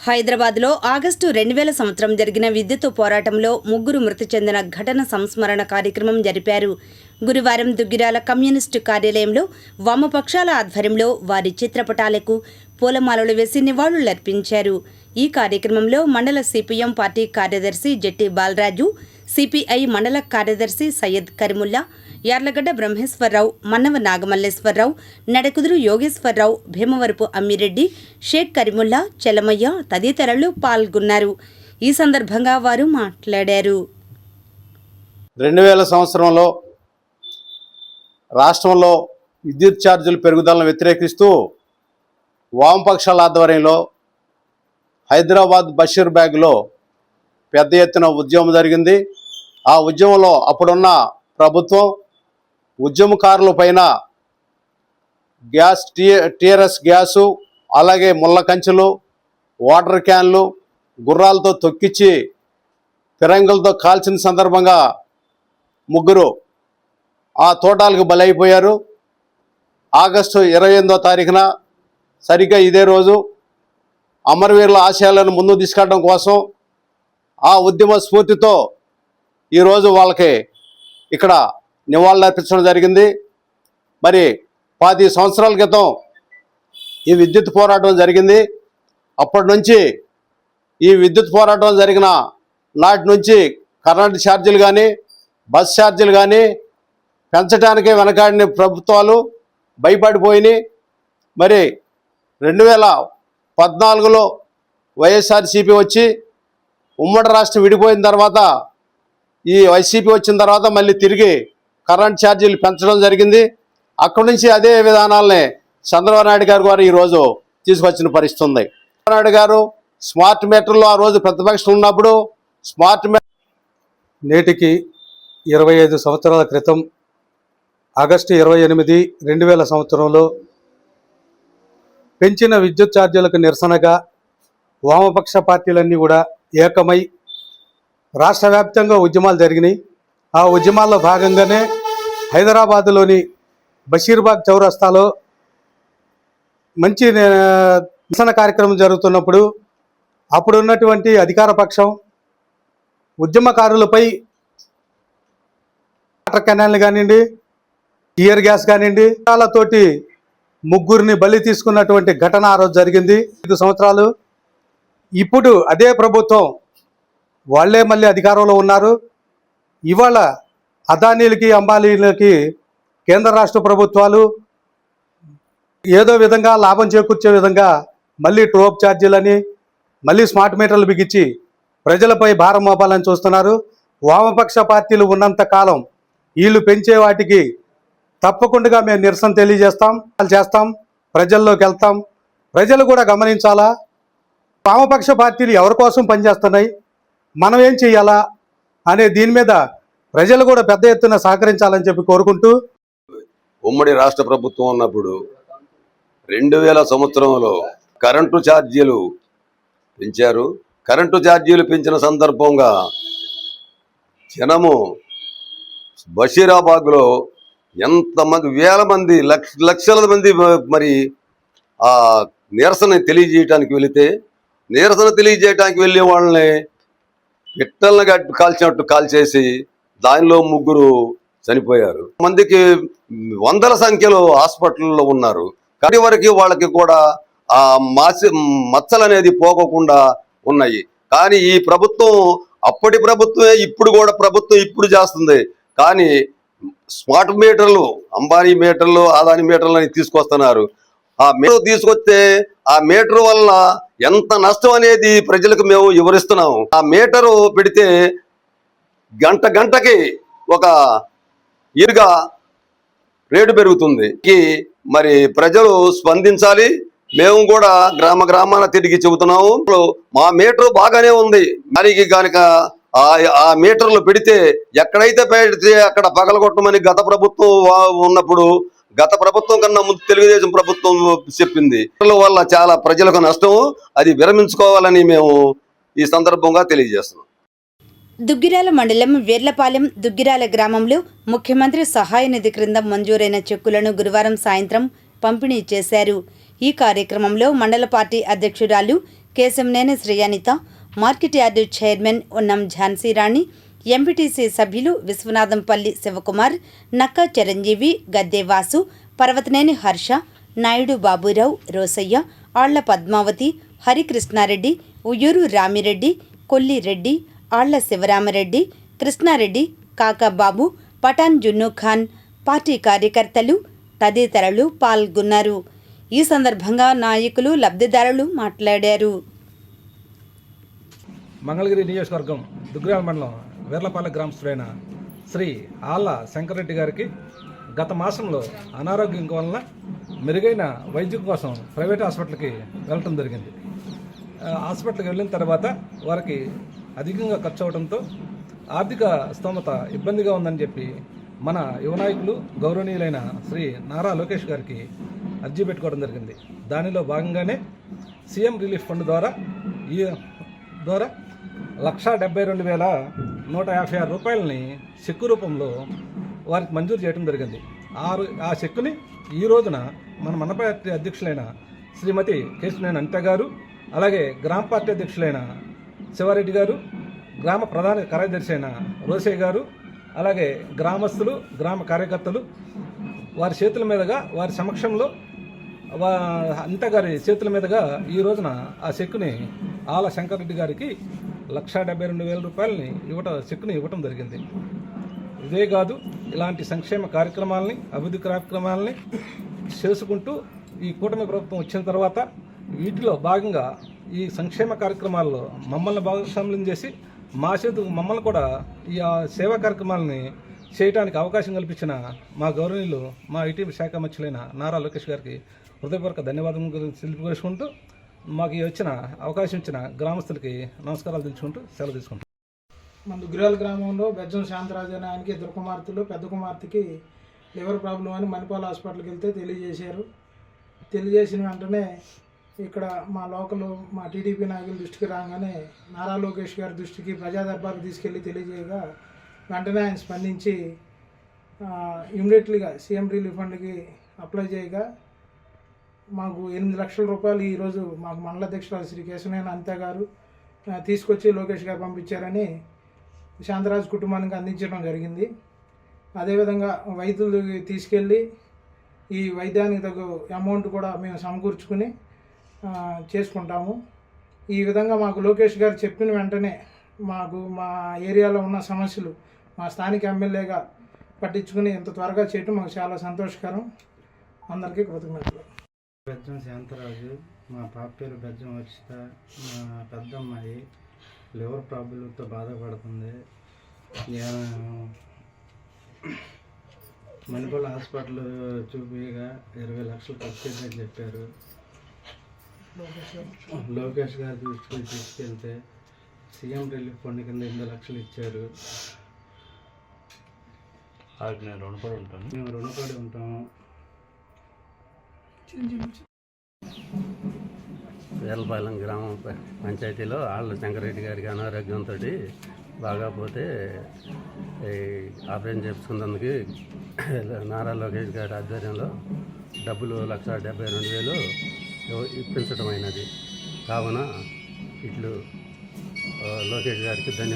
హైదరాబాద్లో ఆగస్టు రెండు వేల సంవత్సరం జరిగిన విద్యుత్ పోరాటంలో ముగ్గురు మృతి చెందిన ఘటన సంస్మరణ కార్యక్రమం జరిపారు. గురువారం దుగ్గిరాల కమ్యూనిస్టు కార్యాలయంలో వామపక్షాల ఆధ్వర్యంలో వారి చిత్రపటాలకు పూలమాలలు వేసి నివాళులర్పించారు ఈ కార్యక్రమంలో మండల సిపిఎం పార్టీ కార్యదర్శి జెట్టి బాలరాజు సిపిఐ మండల కార్యదర్శి సయ్యద్ కరిముల్లా యార్లగడ్డ బ్రహ్మేశ్వరరావు మన్నవ నాగమల్లేశ్వరరావు నడకుదురు యోగేశ్వరరావు భీమవరపు అమ్మిరెడ్డి షేక్ కరిముల్లా చెలమయ్య తదితరులు పాల్గొన్నారు. ఈ సందర్భంగా వారు మాట్లాడారు. రెండు వేల సంవత్సరంలో రాష్ట్రంలో విద్యుత్ ఛార్జీల పెరుగుదలను వ్యతిరేకిస్తూ వామపక్షాల ఆధ్వర్యంలో హైదరాబాద్ బషీర్ బ్యాగ్లో పెద్ద ఎత్తున ఉద్యమం జరిగింది. ఆ ఉద్యమంలో అప్పుడున్న ప్రభుత్వం ఉద్యమకారుల పైన గ్యాస్ టీ టీఆర్ఎస్ గ్యాసు అలాగే ముళ్ళ కంచెలు వాటర్ క్యాన్లు గుర్రాలతో తొక్కిచ్చి ఫిరంగులతో కాల్చిన సందర్భంగా ముగ్గురు ఆ తోటాలకు బలైపోయారు. ఆగస్టు ఇరవై ఎనిమిదో తారీఖున సరిగ్గా ఇదే రోజు అమరవీరుల ఆశయాలను ముందు తీసుకెళ్ళడం కోసం ఆ ఉద్యమ స్ఫూర్తితో ఈరోజు వాళ్ళకి ఇక్కడ నివాళులర్పించడం జరిగింది. మరి పది సంవత్సరాల క్రితం ఈ విద్యుత్ పోరాటం జరిగింది. అప్పటి నుంచి ఈ విద్యుత్ పోరాటం జరిగిన నాటి నుంచి కరెంటు ఛార్జీలు కానీ బస్ ఛార్జీలు కానీ పెంచడానికి వెనకాడిన ప్రభుత్వాలు భయపడిపోయినాయి. మరి రెండు వేల పద్నాలుగులో వైఎస్ఆర్సీపీ వచ్చి ఉమ్మడి రాష్ట్రం విడిపోయిన తర్వాత ఈ వైసీపీ వచ్చిన తర్వాత మళ్ళీ తిరిగి కరెంట్ ఛార్జీలు పెంచడం జరిగింది. అక్కడి నుంచి అదే విధానాలనే చంద్రబాబు నాయుడు గారు వారు ఈరోజు తీసుకొచ్చిన పరిస్థితి ఉంది. చంద్రబాబు నాయుడు గారు స్మార్ట్ మీటర్లో ఆ రోజు ప్రతిపక్షం ఉన్నప్పుడు స్మార్ట్ మీటర్ నేటికి ఇరవై ఐదు సంవత్సరాల క్రితం ఆగస్టు ఇరవై ఎనిమిది రెండు వేల సంవత్సరంలో పెంచిన విద్యుత్ ఛార్జీలకు నిరసనగా వామపక్ష పార్టీలన్నీ కూడా ఏకమై రాష్ట్ర వ్యాప్తంగా ఉద్యమాలు జరిగినాయి. ఆ ఉద్యమాల్లో భాగంగానే హైదరాబాద్లోని బషీర్బాగ్ చౌరస్తాలో మంచి నిరసన కార్యక్రమం జరుగుతున్నప్పుడు అప్పుడు ఉన్నటువంటి అధికార పక్షం ఉద్యమకారులపై వాటర్ కెనాల్ కానివ్వండి ఇయర్ గ్యాస్ కానివ్వండి తోటి ముగ్గురిని బలి తీసుకున్నటువంటి ఘటన ఆ రోజు జరిగింది. ఐదు సంవత్సరాలు. ఇప్పుడు అదే ప్రభుత్వం వాళ్ళే మళ్ళీ అధికారంలో ఉన్నారు. ఇవాళ అదానీలకి అంబానీలకి కేంద్ర రాష్ట్ర ప్రభుత్వాలు ఏదో విధంగా లాభం చేకూర్చే విధంగా మళ్ళీ ట్రోప్ ఛార్జీలని మళ్ళీ స్మార్ట్ మీటర్లు బిగించి ప్రజలపై భారం మోపాలని చూస్తున్నారు. వామపక్ష పార్టీలు ఉన్నంత కాలం వీళ్ళు పెంచే వాటికి తప్పకుండా మేము నిరసన తెలియజేస్తాం చేస్తాం ప్రజల్లోకి వెళ్తాం. ప్రజలు కూడా గమనించాలా? వామపక్ష పార్టీలు ఎవరి కోసం పనిచేస్తున్నాయి? మనం ఏం చేయాలా అనే దీని మీద ప్రజలు కూడా పెద్ద ఎత్తున సహకరించాలని చెప్పి కోరుకుంటూ ఉమ్మడి రాష్ట్ర ప్రభుత్వం ఉన్నప్పుడు రెండు వేల సంవత్సరంలో కరెంటు ఛార్జీలు పెంచారు. కరెంటు ఛార్జీలు పెంచిన సందర్భంగా జనము బషీరాబాద్లో ఎంతమంది వేల మంది లక్ష లక్షల మంది మరి ఆ నిరసన తెలియజేయటానికి వెళితే నిరసన తెలియజేయటానికి వెళ్ళే వాళ్ళని పిట్టలను గట్టి కాల్చినట్టు కాల్చేసి దానిలో ముగ్గురు చనిపోయారు. మందికి వందల సంఖ్యలో హాస్పిటల్లో ఉన్నారు. కానీ వరకు వాళ్ళకి కూడా ఆ మాసి మచ్చలు అనేది పోకోకుండా ఉన్నాయి. కానీ ఈ ప్రభుత్వం అప్పటి ప్రభుత్వమే ఇప్పుడు కూడా ప్రభుత్వం ఇప్పుడు చేస్తుంది. కానీ స్మార్ట్ మీటర్లు అంబానీ మీటర్లు ఆదాని మీటర్లు అని తీసుకొస్తున్నారు. ఆ మీటర్ తీసుకొస్తే ఆ మీటర్ వల్ల ఎంత నష్టం అనేది ప్రజలకు మేము వివరిస్తున్నాము. ఆ మీటరు పెడితే గంట గంటకి ఒక ఇరుగా రేటు పెరుగుతుంది. మరి ప్రజలు స్పందించాలి. మేము కూడా గ్రామ గ్రామాన తిరిగి చెబుతున్నాము. మా మీటర్ బాగానే ఉంది. దానికి కనుక ఆ ఆ మీటర్లు పెడితే ఎక్కడైతే పెడితే అక్కడ పగలగొట్టమని గత ప్రభుత్వం ఉన్నప్పుడు గత ప్రభుత్వం కన్నా ముందు తెలుగుదేశం ప్రభుత్వం చెప్పింది. వల్ల చాలా ప్రజలకు నష్టం. అది విరమించుకోవాలని మేము ఈ సందర్భంగా తెలియజేస్తున్నాం. దుగ్గిరాల మండలం వేర్లపాలెం దుగ్గిరాల గ్రామంలో ముఖ్యమంత్రి సహాయ నిధి క్రింద మంజూరైన చెక్కులను గురువారం సాయంత్రం పంపిణీ చేశారు. ఈ కార్యక్రమంలో మండల పార్టీ అధ్యక్షురాలు Kesamneni Sri Anitha market yard chairman Unnam Jhansi Rani MPTC సభ్యులు విశ్వనాథంపల్లి శివకుమార్ నక్క చిరంజీవి గద్దేవాసు పర్వతనేని హర్ష నాయుడు బాబురావు రోసయ్య ఆళ్ళ పద్మావతి హరికృష్ణారెడ్డి ఉయ్యూరు రామిరెడ్డి కొల్లి రెడ్డి ఆళ్ళ శివరామరెడ్డి కృష్ణారెడ్డి కాకాబాబు పఠాన్ జున్ను ఖాన్ పార్టీ కార్యకర్తలు తదితరులు పాల్గొన్నారు. ఈ సందర్భంగా నాయకులు లబ్ధిదారులు మాట్లాడారు. మంగళగిరి నియోజకవర్గం దుగ్గిరాల మండలం వీర్లపాలె గ్రామస్తుడైన శ్రీ ఆళ్ళ శంకరెడ్డి గారికి గత మాసంలో అనారోగ్యం వలన మెరుగైన వైద్యం కోసం ప్రైవేట్ హాస్పిటల్కి వెళ్ళటం జరిగింది. హాస్పిటల్కి వెళ్ళిన తర్వాత వారికి అధికంగా ఖర్చు అవడంతో ఆర్థిక స్తోమత ఇబ్బందిగా ఉందని చెప్పి మన యువ నాయకులు గౌరవనీయులైన శ్రీ నారా లోకేష్ గారికి అర్జీ పెట్టుకోవడం జరిగింది. దానిలో భాగంగానే సీఎం రిలీఫ్ ఫండ్ ద్వారా ఈ ద్వారా లక్షా డెబ్బై రెండు వేల నూట యాభై ఆరు రూపాయలని చెక్కు రూపంలో వారికి మంజూరు చేయడం జరిగింది. ఆ ఆ చెక్కుని ఈ రోజున మన మన పార్టీ అధ్యక్షులైన శ్రీమతి కేశినేని అనిత గారు అలాగే గ్రామ పార్టీ అధ్యక్షులైన శివారెడ్డి గారు గ్రామ ప్రధాన కార్యదర్శి అయిన రోసే గారు అలాగే గ్రామస్తులు గ్రామ కార్యకర్తలు వారి చేతుల మీదుగా వారి సమక్షంలో వా అంత గారి చేతుల మీదుగా ఈ రోజున ఆ చెక్కుని ఆల శంకరెడ్డి గారికి లక్షా డెబ్బై రెండు వేల రూపాయలని ఇవ్వటం చెక్కుని ఇవ్వటం జరిగింది. ఇదే కాదు ఇలాంటి సంక్షేమ కార్యక్రమాలని అభివృద్ధి కార్యక్రమాలని చేసుకుంటూ ఈ కూటమి ప్రభుత్వం వచ్చిన తర్వాత వీటిలో భాగంగా ఈ సంక్షేమ కార్యక్రమాల్లో మమ్మల్ని భాగస్వామ్యం చేసి మా చేతు మమ్మల్ని కూడా ఈ సేవా కార్యక్రమాలని చేయడానికి అవకాశం కల్పించిన మా గౌరవనీయులు మా ఐటీ శాఖ మంత్రులైన నారా లోకేష్ గారికి హృదయపూర్వక ధన్యవాదం తెలుపుకొచ్చుకుంటూ మాకు వచ్చిన అవకాశం ఇచ్చిన గ్రామస్తులకి నమస్కారాలు తెలుసుకుంటూ సెలవు తీసుకుంటాం. మన దుగ్గిరాల గ్రామంలో బెజ్జం శాంతరాజు అనే ఆయనకి ఇద్దరు కుమార్తెలు పెద్ద కుమార్తెకి లివర్ ప్రాబ్లం అని మణిపాల్ హాస్పిటల్కి వెళ్తే తెలియజేశారు. తెలియజేసిన వెంటనే ఇక్కడ మా లోకల్ మా టీడీపీ నాయకుల దృష్టికి రాగానే నారా లోకేష్ గారి దృష్టికి ప్రజా దర్బార్కి తీసుకెళ్ళి తెలియజేయగా వెంటనే ఆయన స్పందించి ఇమ్మీడియట్లీగా సీఎం రిలీఫ్ ఫండ్కి అప్లై చేయగా మాకు ఎనిమిది లక్షల రూపాయలు ఈరోజు మాకు మండల అధ్యక్షురాలు శ్రీ కేశవనేని అంతే గారు తీసుకొచ్చి లోకేష్ గారు పంపించారని శాంతరాజు కుటుంబానికి అందించడం జరిగింది. అదేవిధంగా వైద్యులు తీసుకెళ్ళి ఈ వైద్యానికి తగ్గ అమౌంట్ కూడా మేము సమకూర్చుకుని చేసుకుంటాము. ఈ విధంగా మాకు లోకేష్ గారు చెప్పిన వెంటనే మాకు మా ఏరియాలో ఉన్న సమస్యలు మా స్థానిక ఎమ్మెల్యేగా పట్టించుకుని ఇంత త్వరగా చేయటం మాకు చాలా సంతోషకరం. అందరికీ కృతజ్ఞతలు. బెజ్జం శాంతరాజు మా పాప పేరు బెజ్జం వర్షిత మా పెద్దమ్మాయి లివర్ ప్రాబ్లంతో బాధపడుతుంది. మణిపాల్ హాస్పిటల్ చూపిగా ఇరవై లక్షలు ఖర్చు చెప్పారు. లోకేష్ గారి దృష్టికి తీసుకెళ్తే సీఎం రిలీఫ్ ఫండ్ కింద ఎనిమిది లక్షలు ఇచ్చారు. నేను రుణపడి ఉంటాను. మేము రుణపడి ఉంటాము. వేలపాలెం గ్రామ పంచాయతీలో ఆళ్ళ శంకరెడ్డి గారికి అనారోగ్యంతో బాగా పోతే ఈ ఆపరేషన్ చేపించుకున్నందుకు నారా లోకేష్ గారి ఆధ్వర్యంలో డబ్బులు లక్ష డెబ్బై రెండు వేలు ఇప్పించడం అయినది. కావున ఇట్లు లోకేష్ గారికి ధన్యవాదాలు.